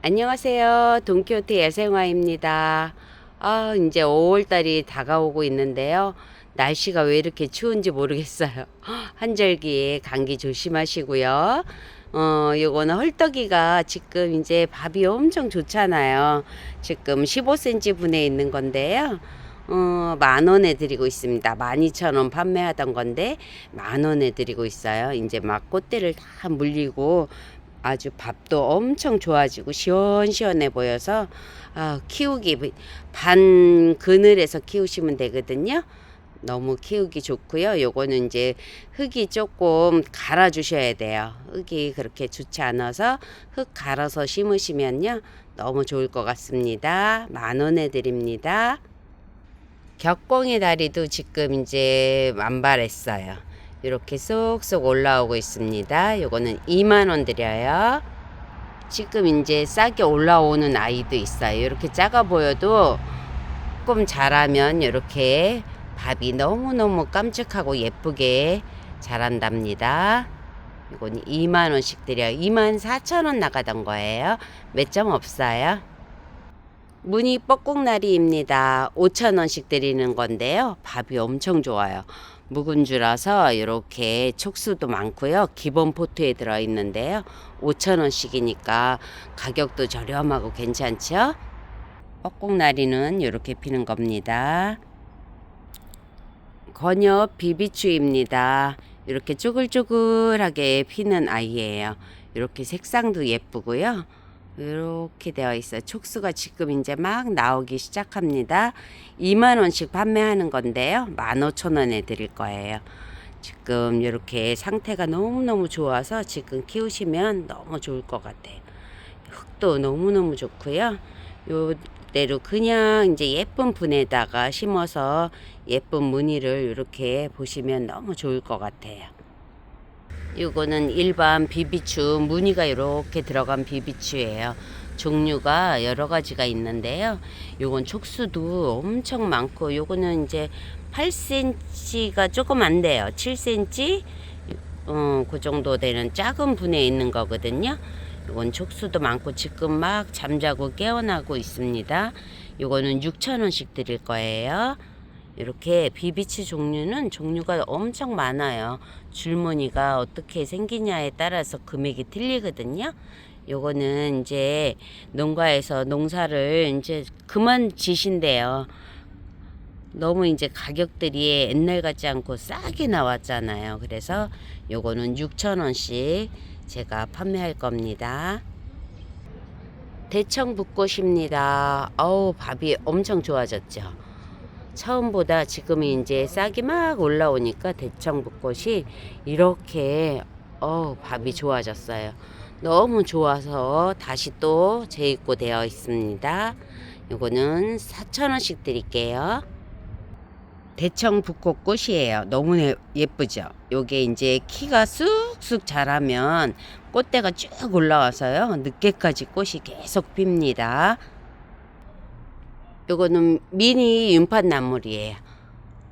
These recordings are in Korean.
안녕하세요. 돈키호테 야생화입니다. 아, 이제 5월달이 다가오고 있는데요. 날씨가 왜 이렇게 추운지 모르겠어요. 한절기에 감기 조심하시고요. 어, 요거는 헐떡이가 지금 이제 밥이 엄청 좋잖아요. 지금 15cm 분에 있는 건데요. 어, 만 원에 드리고 있습니다. 12,000원 판매하던 건데 만 원에 드리고 있어요. 이제 막 꽃대를 다 물리고 아주 밥도 엄청 좋아지고 시원시원해 보여서 아, 키우기 반 그늘에서 키우시면 되거든요. 너무 키우기 좋고요. 요거는 이제 흙이 조금 갈아 주셔야 돼요. 흙이 그렇게 좋지 않아서 흙 갈아서 심으시면요. 너무 좋을 것 같습니다. 만 원에 드립니다. 격공의 다리도 지금 이제 만발했어요. 이렇게 쏙쏙 올라오고 있습니다. 요거는 2만 원 드려요. 지금 이제 싸게 올라오는 아이도 있어요. 이렇게 작아 보여도 조금 자라면 이렇게 밥이 너무너무 깜찍하고 예쁘게 자란답니다. 이건 2만 원씩 드려요. 2만 4천 원 나가던 거예요. 몇 점 없어요. 무늬 뻐꾹나리입니다. 5천 원씩 드리는 건데요. 밥이 엄청 좋아요. 묵은 주라서 이렇게 촉수도 많고요. 기본 포트에 들어 있는데요. 5천 원씩이니까 가격도 저렴하고 괜찮죠? 뻐꾹나리는 이렇게 피는 겁니다. 건엽 비비추입니다. 이렇게 쪼글쪼글하게 피는 아이예요. 이렇게 색상도 예쁘고요. 이렇게 되어 있어요. 촉수가 지금 이제 막 나오기 시작합니다. 2만 원씩 판매하는 건데요. 15,000원에 드릴 거예요. 지금 이렇게 상태가 너무너무 좋아서 지금 키우시면 너무 좋을 것 같아요. 흙도 너무너무 좋고요. 요대로 그냥 이제 예쁜 분에다가 심어서 예쁜 무늬를 이렇게 보시면 너무 좋을 것 같아요. 이거는 일반 비비추 무늬가 이렇게 들어간 비비추예요. 종류가 여러 가지가 있는데요. 요건 촉수도 엄청 많고 요거는 이제 8cm가 조금 안 돼요. 7cm 어, 그 정도 되는 작은 분에 있는 거거든요. 요건 촉수도 많고 지금 막 잠자고 깨어나고 있습니다. 요거는 6,000원씩 드릴 거예요. 이렇게 비비치 종류는 종류가 엄청 많아요. 줄무늬가 어떻게 생기냐에 따라서 금액이 틀리거든요. 요거는 이제 농가에서 농사를 이제 그만 지신대요. 너무 이제 가격들이 옛날 같지 않고 싸게 나왔잖아요. 그래서 요거는 6,000원씩 제가 판매할 겁니다. 대청 붓꽃입니다. 어우, 밥이 엄청 좋아졌죠. 처음보다 지금이 이제 싹이 막 올라오니까 대청붓꽃이 이렇게 어 밥이 좋아졌어요. 너무 좋아서 다시 또 재입고 되어 있습니다. 요거는 4,000원씩 드릴게요. 대청 붓꽃 꽃이에요. 너무 예쁘죠? 요게 이제 키가 쑥쑥 자라면 꽃대가 쭉 올라와서요. 늦게까지 꽃이 계속 핍니다. 요거는 미니 윤판 나물이에요.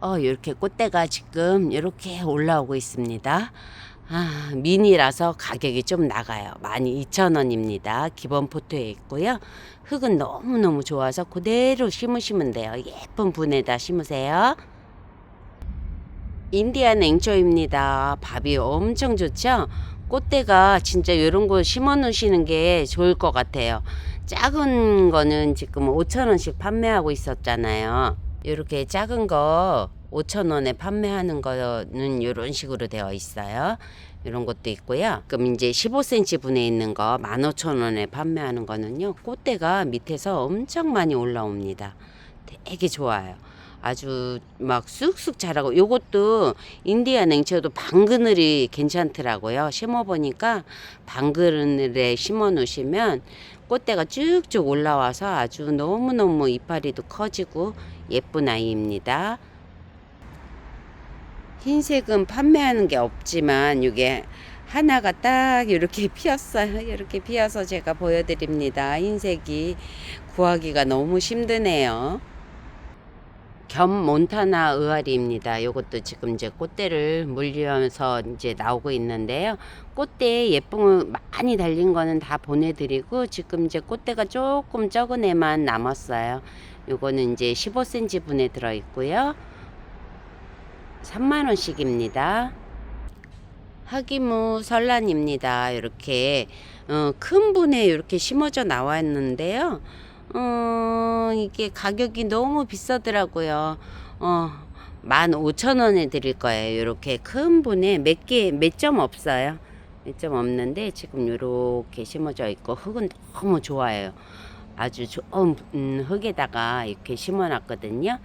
어, 이렇게 꽃대가 지금 이렇게 올라오고 있습니다. 아, 미니라서 가격이 좀 나가요. 12,000원입니다. 기본 포트에 있고요. 흙은 너무너무 좋아서 그대로 심으시면 돼요. 예쁜 분에다 심으세요. 인디안 앵초입니다. 밥이 엄청 좋죠? 꽃대가 진짜 이런 거 심어 놓으시는 게 좋을 것 같아요. 작은 거는 지금 5천원씩 판매하고 있었잖아요. 이렇게 작은 거 5천원에 판매하는 거는 이런 식으로 되어 있어요. 이런 것도 있고요. 그럼 이제 15cm 분에 있는 거 15,000원에 판매하는 거는요. 꽃대가 밑에서 엄청 많이 올라옵니다. 되게 좋아요. 아주 막 쑥쑥 자라고 요것도 인디아 냉채도 방그늘이 괜찮더라고요. 심어 보니까 방그늘에 심어 놓으시면 꽃대가 쭉쭉 올라와서 아주 너무너무 이파리도 커지고 예쁜 아이입니다. 흰색은 판매하는 게 없지만 이게 하나가 딱 이렇게 피었어요. 이렇게 피어서 제가 보여드립니다. 흰색이 구하기가 너무 힘드네요. 겸 몬타나 의아리입니다. 요것도 지금 이제 꽃대를 물리면서 이제 나오고 있는데요. 꽃대 예쁜 거 많이 달린 거는 다 보내드리고 지금 이제 꽃대가 조금 적은 애만 남았어요. 요거는 이제 15cm 분에 들어 있고요. 3만 원씩입니다. 하기무 설란입니다. 이렇게 어, 큰 분에 이렇게 심어져 나왔는데요. 어, 이게 가격이 너무 비싸더라고요. 어, 15,000원에 드릴 거예요. 이렇게 큰 분에 몇 개, 몇 점 없어요. 몇 점 없는데 지금 이렇게 심어져 있고 흙은 너무 좋아요. 아주 좋은 음, 흙에다가 이렇게 심어 놨거든요.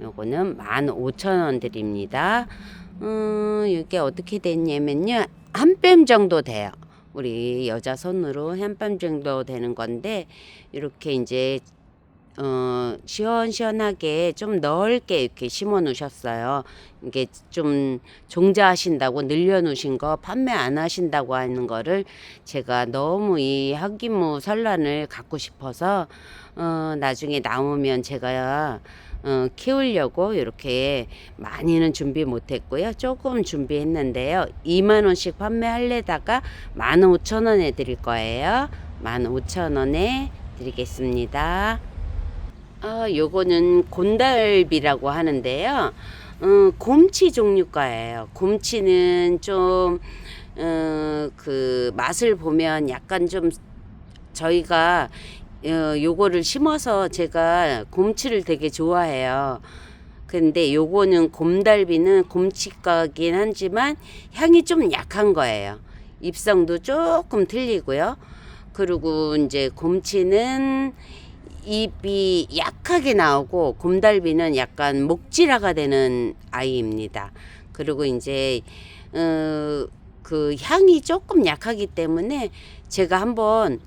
요거는 15,000원 드립니다. 음, 이게 어떻게 됐냐면요. 한뼘 정도 돼요. 우리 여자 손으로 한 뼘 정도 되는 건데 이렇게 이제 어, 시원시원하게 좀 넓게 이렇게 심어 놓으셨어요. 이게 좀 종자하신다고 늘려 놓으신 거 판매 안 하신다고 하는 거를 제가 너무 이 학기무 설란을 갖고 싶어서 어, 나중에 나오면 제가 어, 키우려고 이렇게 많이는 준비 못했고요. 조금 준비했는데요. 2만 원씩 판매할래다가 15,000원에 드릴 거예요. 15,000원에 드리겠습니다. 아, 요거는 곤달비라고 하는데요. 어, 곰치 종류과예요. 곰치는 좀, 어, 그 맛을 보면 약간 좀 저희가 어, 요거를 심어서 제가 곰치를 되게 좋아해요. 근데 요거는 곰달비는 곰치과긴 하지만 향이 좀 약한 거예요. 입성도 조금 틀리고요. 그리고 이제 곰치는 입이 약하게 나오고 곰달비는 약간 목질화가 되는 아이입니다. 그리고 이제 어, 그 향이 조금 약하기 때문에 제가 한번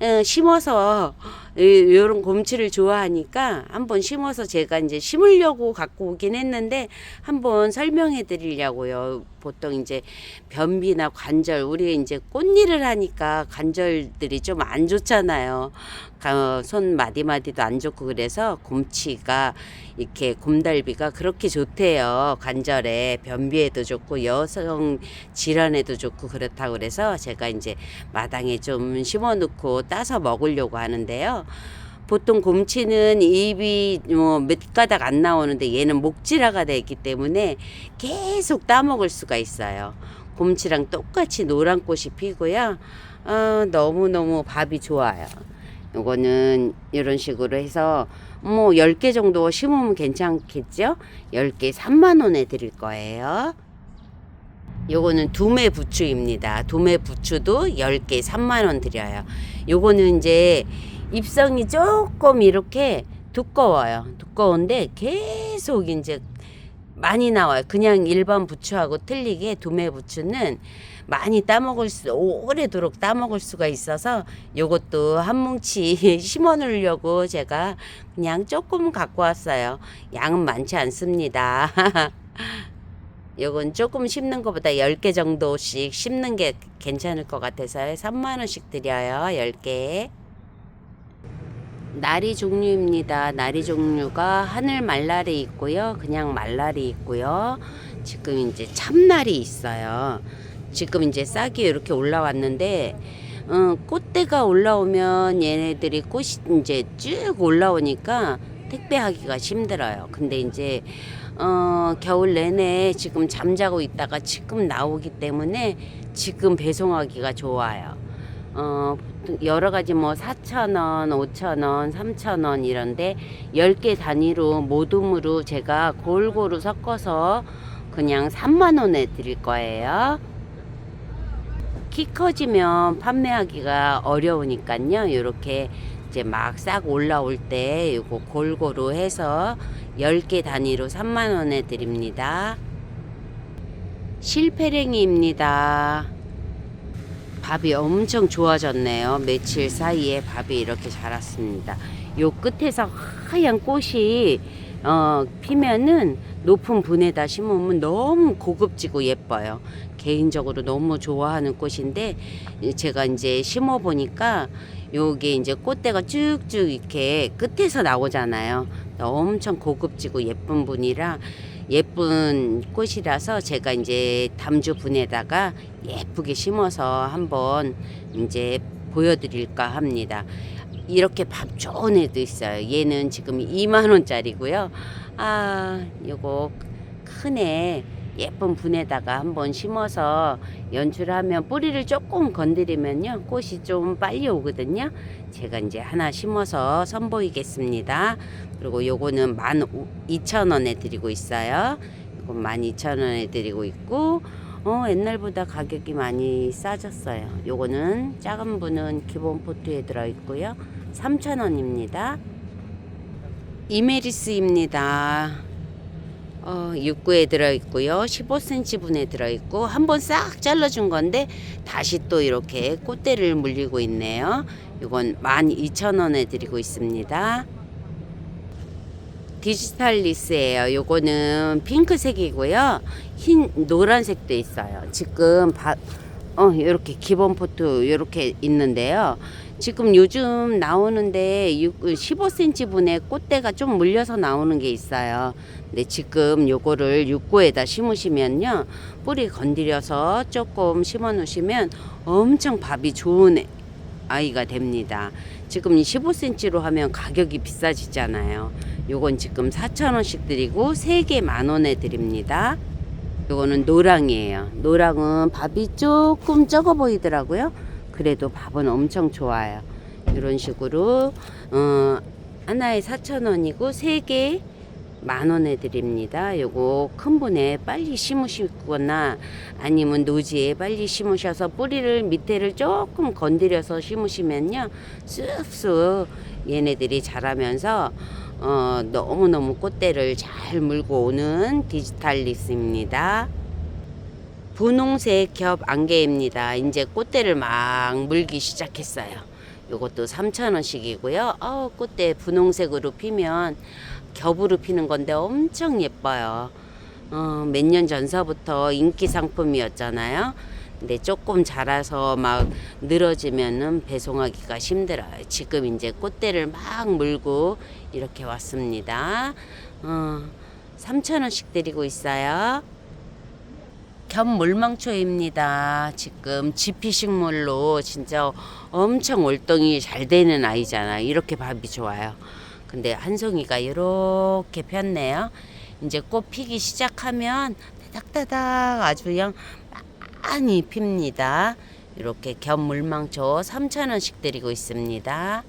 어, 심어서 이런 곰치를 좋아하니까 한번 심어서 제가 이제 심으려고 갖고 오긴 했는데 한번 설명해 드리려고요. 보통 이제 변비나 관절 우리 이제 꽃일을 하니까 관절들이 좀 안 좋잖아요. 가- 손 마디마디도 안 좋고 그래서 곰치가 이렇게 곰달비가 그렇게 좋대요. 관절에 변비에도 좋고 여성 질환에도 좋고 그렇다고 그래서 제가 이제 마당에 좀 심어 놓고 따서 먹으려고 하는데요. 보통 곰치는 입이 뭐 몇 가닥 안 나오는데 얘는 목질화가 되기 때문에 계속 따먹을 수가 있어요. 곰치랑 똑같이 노란 꽃이 피고요. 아, 너무너무 밥이 좋아요. 요거는 이런 식으로 해서 뭐 10개 정도 심으면 괜찮겠죠? 10개 3만 원에 드릴 거예요. 요거는 두매 부추입니다. 두매 부추도 10개 3만 원 드려요. 요거는 이제 입성이 조금 이렇게 두꺼워요. 두꺼운데 계속 이제 많이 나와요. 그냥 일반 부추하고 틀리게 두매 부추는 많이 따먹을 수 오래도록 따먹을 수가 있어서 요것도 한 뭉치 심어 놓으려고 제가 그냥 조금 갖고 왔어요. 양은 많지 않습니다. 요건 조금 심는 것보다 10개 정도씩 심는 게 괜찮을 것 같아서요. 3만 원씩 드려요. 10개. 나리 종류입니다. 나리 종류가 하늘 말날이 있고요. 그냥 말날이 있고요. 지금 이제 참날이 있어요. 지금 이제 싹이 이렇게 올라왔는데 어, 꽃대가 올라오면 얘네들이 꽃이 이제 쭉 올라오니까 택배하기가 힘들어요. 근데 이제 어, 겨울 내내 지금 잠자고 있다가 지금 나오기 때문에 지금 배송하기가 좋아요. 어, 여러 가지 뭐 4,000원, 5,000원, 3,000원 이런데 10개 단위로 모둠으로 제가 골고루 섞어서 그냥 3만 원에 드릴 거예요. 키 커지면 판매하기가 어려우니까요. 이렇게 이제 막 싹 올라올 때 이거 골고루 해서 10개 단위로 3만 원에 드립니다. 실패랭이입니다. 밥이 엄청 좋아졌네요. 며칠 사이에 밥이 이렇게 자랐습니다. 요 끝에서 하얀 꽃이 어, 피면은 높은 분에다 심으면 너무 고급지고 예뻐요. 개인적으로 너무 좋아하는 꽃인데 제가 이제 심어 보니까 요게 이제 꽃대가 쭉쭉 이렇게 끝에서 나오잖아요. 엄청 고급지고 예쁜 분이라 예쁜 꽃이라서 제가 이제 담주 분에다가 예쁘게 심어서 한번 이제 보여드릴까 합니다. 이렇게 밥 좋은 애도 있어요. 얘는 지금 2만 원짜리고요. 아, 요거 큰애 예쁜 분에다가 한번 심어서 연출하면 뿌리를 조금 건드리면요 꽃이 좀 빨리 오거든요. 제가 이제 하나 심어서 선보이겠습니다. 그리고 요거는 만 이천 원에 드리고 있어요. 이건 만 이천 원에 드리고 있고 어 옛날보다 가격이 많이 싸졌어요. 요거는 작은 분은 기본 포트에 들어 있고요. 3천 원입니다. 이메리스입니다. 어, 6구에 들어있고요. 15cm 분에 들어있고 한 번 싹 잘라준 건데 다시 또 이렇게 꽃대를 물리고 있네요. 이건 12,000원에 드리고 있습니다. 디지털 리스예요. 요거는 핑크색이고요. 흰 노란색도 있어요. 지금 바, 어 이렇게 기본 포트 이렇게 있는데요. 지금 요즘 나오는데 15cm 분의 꽃대가 좀 물려서 나오는 게 있어요. 근데 지금 요거를 6구에다 심으시면요. 뿌리 건드려서 조금 심어 놓으시면 엄청 밥이 좋은 애- 아이가 됩니다. 지금 15cm로 하면 가격이 비싸지잖아요. 요건 지금 4,000원씩 드리고 3개 만 원에 드립니다. 요거는 노랑이에요. 노랑은 밥이 조금 적어 보이더라고요. 그래도 밥은 엄청 좋아요. 이런 식으로 어, 하나에 4,000원이고 3개 만 원에 드립니다. 요거 큰 분에 빨리 심으시거나 아니면 노지에 빨리 심으셔서 뿌리를 밑에를 조금 건드려서 심으시면요. 쑥쑥 얘네들이 자라면서 어, 너무너무 꽃대를 잘 물고 오는 디지털리스입니다. 분홍색 겹 안개입니다. 이제 꽃대를 막 물기 시작했어요. 요것도 3,000원씩이고요. 어, 꽃대 분홍색으로 피면 겹으로 피는 건데 엄청 예뻐요. 어, 몇 년 전서부터 인기 상품이었잖아요. 근데 조금 자라서 막 늘어지면은 배송하기가 힘들어요. 지금 이제 꽃대를 막 물고 이렇게 왔습니다. 어, 3,000원씩 드리고 있어요. 견물망초입니다. 지금 지피식물로 진짜 엄청 월동이 잘 되는 아이잖아. 이렇게 밥이 좋아요. 근데 한 송이가 이렇게 폈네요. 이제 꽃 피기 시작하면 따닥따닥 아주 그냥 많이 핍니다. 이렇게 견물망초 3,000원씩 드리고 있습니다.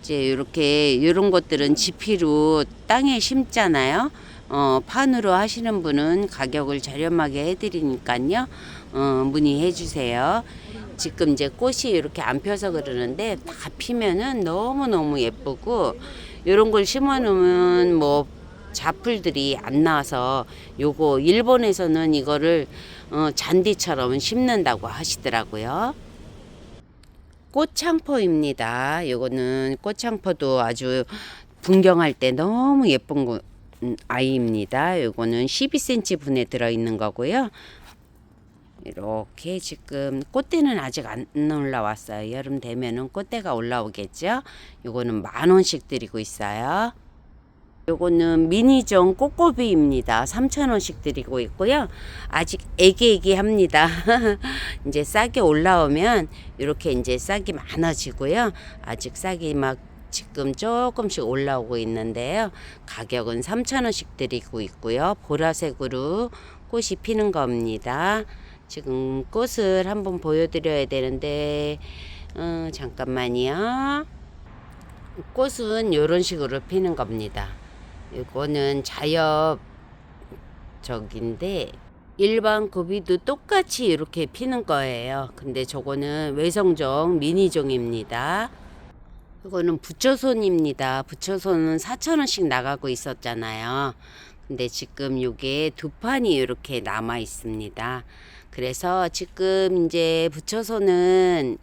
이제 이렇게 이런 것들은 지피로 땅에 심잖아요. 어, 판으로 하시는 분은 가격을 저렴하게 해드리니까요. 어, 문의해 주세요. 지금 이제 꽃이 이렇게 안 펴서 그러는데 다 피면은 너무너무 예쁘고 이런 걸 심어 놓으면 뭐 잡풀들이 안 나와서 요거 일본에서는 이거를 어, 잔디처럼 심는다고 하시더라고요. 꽃창포입니다. 요거는 꽃창포도 아주 분경할 때 너무 예쁜 거, 음, 아이입니다. 요거는 12cm 분에 들어 있는 거고요. 이렇게 지금 꽃대는 아직 안 올라왔어요. 여름 되면은 꽃대가 올라오겠죠. 요거는 만 원씩 드리고 있어요. 요거는 미니종 꼬꼬비입니다. 3,000원씩 드리고 있고요. 아직 애기애기합니다. 이제 싹이 올라오면 이렇게 이제 싹이 많아지고요. 아직 싹이 막 지금 조금씩 올라오고 있는데요. 가격은 3,000원씩 드리고 있고요. 보라색으로 꽃이 피는 겁니다. 지금 꽃을 한번 보여드려야 되는데 어, 잠깐만요. 꽃은 이런 식으로 피는 겁니다. 이거는 자엽 적인데 일반 고비도 똑같이 이렇게 피는 거예요. 근데 저거는 외성종 미니종입니다. 이거는 부처손입니다. 부처손은 4,000원씩 나가고 있었잖아요. 근데 지금 요게 두 판이 이렇게 남아 있습니다. 그래서 지금 이제 부처손은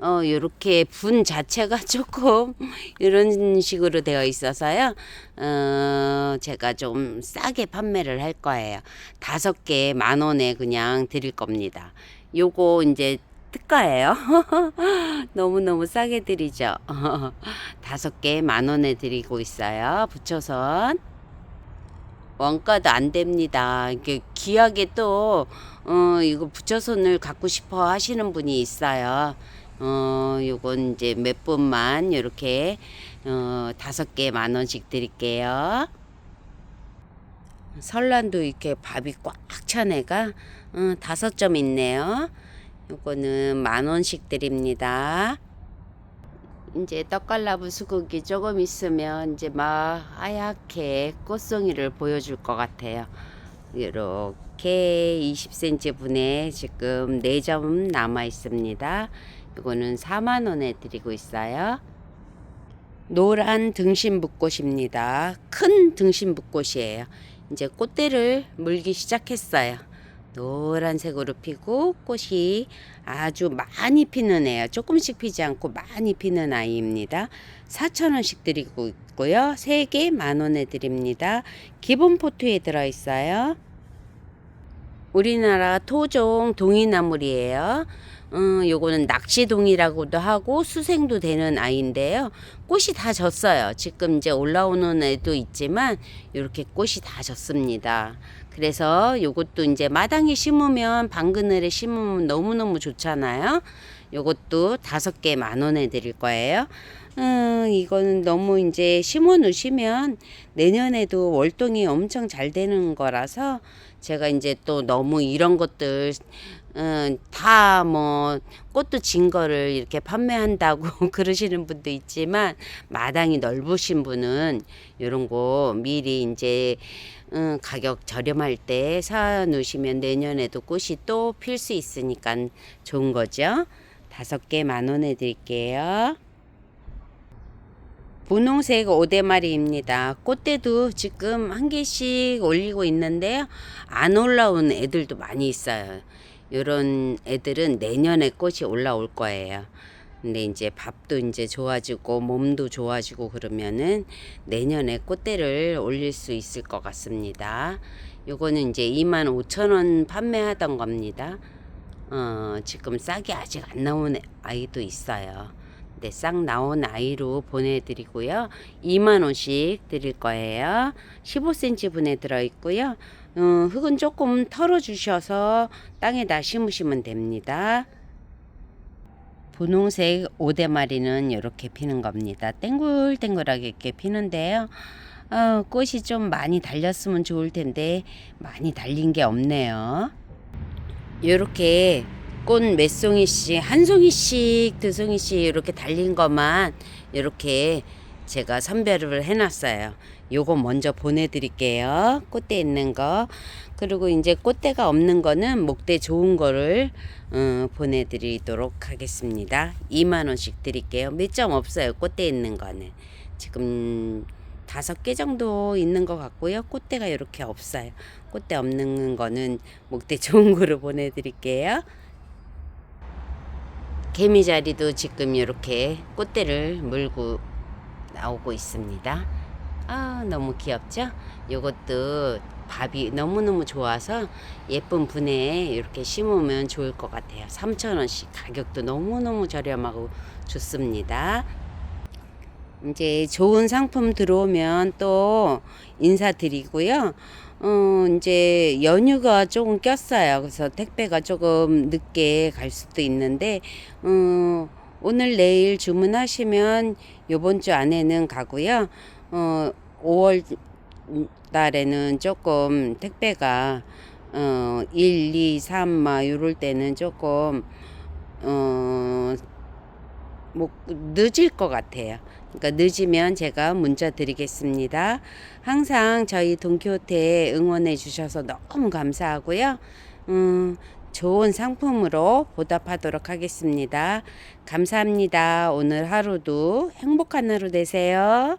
어, 요렇게 분 자체가 조금 이런 식으로 되어 있어서요. 어, 제가 좀 싸게 판매를 할 거예요. 다섯 개 만 원에 그냥 드릴 겁니다. 요거 이제 특가예요. 너무너무 싸게 드리죠. 다섯 개 만 원에 드리고 있어요. 부초선. 원가도 안 됩니다. 이게 귀하게 또, 어, 이거 부초선을 갖고 싶어 하시는 분이 있어요. 어, 요건 이제 몇 분만 이렇게, 어, 다섯 개 만 원씩 드릴게요. 설란도 이렇게 밥이 꽉 찬 애가, 어, 다섯 점 있네요. 요거는 만 원씩 드립니다. 이제 떡갈나무 수국이 조금 있으면 이제 막 하얗게 꽃송이를 보여줄 것 같아요. 이렇게 20cm 분에 지금 4점 남아 있습니다. 이거는 4만 원에 드리고 있어요. 노란 등심붓꽃입니다. 큰 등심붓꽃이에요. 이제 꽃대를 물기 시작했어요. 노란색으로 피고 꽃이 아주 많이 피는 애요. 조금씩 피지 않고 많이 피는 아이입니다. 4,000원씩 드리고 있고요. 3개 만원에 드립니다. 기본 포트에 들어있어요. 우리나라 토종 동이나물이에요. 음, 요거는 낚시동이라고도 하고 수생도 되는 아이인데요. 꽃이 다 졌어요. 지금 이제 올라오는 애도 있지만 이렇게 꽃이 다 졌습니다. 그래서 요것도 이제 마당에 심으면 방그늘에 심으면 너무너무 좋잖아요. 요것도 다섯 개 만 원에 드릴 거예요. 음, 이거는 너무 이제 심어 놓으시면 내년에도 월동이 엄청 잘 되는 거라서 제가 이제 또 너무 이런 것들 음, 다뭐 꽃도 진 거를 이렇게 판매한다고 그러시는 분도 있지만 마당이 넓으신 분은 이런 거 미리 이제 음, 가격 저렴할 때 사 놓으시면 내년에도 꽃이 또 필 수 있으니까 좋은 거죠. 다섯 개 만 원에 드릴게요. 분홍색 오대마리입니다. 꽃대도 지금 한 개씩 올리고 있는데요. 안 올라온 애들도 많이 있어요. 이런 애들은 내년에 꽃이 올라올 거예요. 근데 이제 밥도 이제 좋아지고 몸도 좋아지고 그러면은 내년에 꽃대를 올릴 수 있을 것 같습니다. 요거는 이제 25,000원 판매하던 겁니다. 어, 지금 싹이 아직 안 나온 아이도 있어요. 네, 싹 나온 아이로 보내드리고요. 2만 원씩 드릴 거예요. 15cm 분에 들어있고요. 어, 흙은 조금 털어주셔서 땅에다 심으시면 됩니다. 분홍색 오대마리는 이렇게 피는 겁니다. 땡글땡글하게 이렇게 피는데요. 어, 꽃이 좀 많이 달렸으면 좋을 텐데 많이 달린 게 없네요. 이렇게 꽃 몇 송이씩 한 송이씩 두 송이씩 이렇게 달린 것만 이렇게 제가 선별을 해놨어요. 요거 먼저 보내드릴게요. 꽃대 있는 거. 그리고 이제 꽃대가 없는 거는 목대 좋은 거를 어, 보내드리도록 하겠습니다. 2만 원씩 드릴게요. 몇 점 없어요. 꽃대 있는 거는 지금 다섯 개 정도 있는 것 같고요. 꽃대가 이렇게 없어요. 꽃대 없는 거는 목대 좋은 거로 보내드릴게요. 개미자리도 지금 이렇게 꽃대를 물고 나오고 있습니다. 아, 너무 귀엽죠? 요것도 밥이 너무너무 좋아서 예쁜 분에 이렇게 심으면 좋을 것 같아요. 3,000원씩 가격도 너무너무 저렴하고 좋습니다. 이제 좋은 상품 들어오면 또 인사드리고요. 어, 이제 연휴가 조금 꼈어요. 그래서 택배가 조금 늦게 갈 수도 있는데, 어, 오늘 내일 주문하시면 요번 주 안에는 가고요. 어, 5월 달에는 조금 택배가 어, 1, 2, 3, 막 요럴 때는 조금 어, 뭐 늦을 것 같아요. 그러니까 늦으면 제가 문자 드리겠습니다. 항상 저희 동키호테 응원해 주셔서 너무 감사하고요. 음, 좋은 상품으로 보답하도록 하겠습니다. 감사합니다. 오늘 하루도 행복한 하루 되세요.